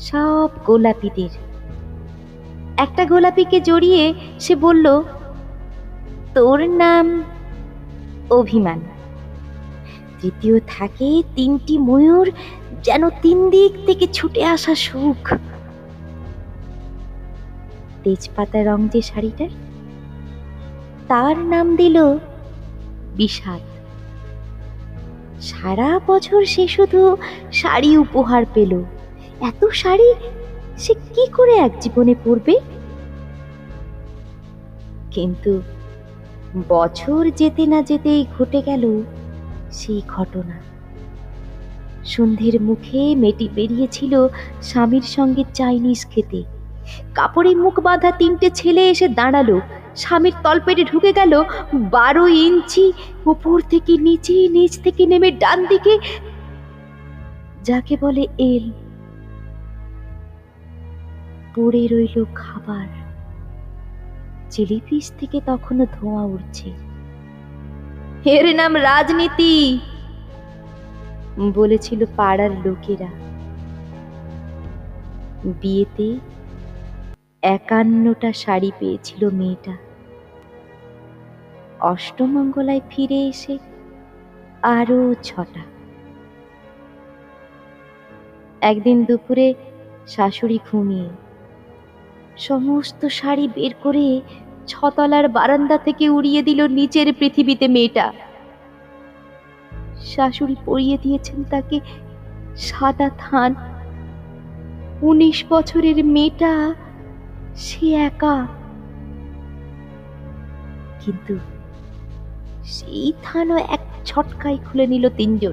সব গোলাপিদের। একটা গোলাপিকে জড়িয়ে সে বলল, তোর নাম অভিমান। তৃতীয় থাকে তিনটি ময়ূর যেন তিন দিক থেকে ছুটে আসা সুখ। তেজপাতা রং যে শাড়িটার, তার নাম দিল বিষাদ সারা বছর সে শুধু শাড়ি উপহার পেল। এত শাড়ি? সে কি করে এক জীবনে পরবে? কিন্তু বছর যেতে না যেতেই ঘটে গেল সেই ঘটনা। সন্ধ্যের মুখে মেটি বেরিয়েছিল স্বামীর সঙ্গে চাইনিজ খেতে। কাপড়ে মুখ বাঁধা তিনটে ছেলে এসে দাঁড়াল। স্বামীর তলপেটে ঢুকে গেল বারো ইঞ্চি উপর থেকে নিচে, নিচ থেকে নেমে ডান দিকে, যাকে বলে এল। পড়ে রইল খাবার। চিলিপিস থেকে তখনও ধোঁয়া উঠছে এর নাম রাজনীতি। বলেছিল পাড়ার লোকেরা। বিয়েতে একান্নটা শাড়ি পেয়েছিল মেয়েটা। অষ্টমঙ্গলায় ফিরে এসে আরও ছটা। একদিন দুপুরে শাশুড়ি ঘুমিয়ে সমস্ত শাড়ি বের করে ছতলার বারান্দা থেকে উড়িয়ে দিল নিচের পৃথিবীতে মেয়েটা। শাশুড়ি পরিয়ে দিয়েছেন তাকে সাদা থান। উনিশ বছরের মেয়েটা সে একা। কিন্তু সেই থানও এক ছটকায় খুলে নিল তিনজন।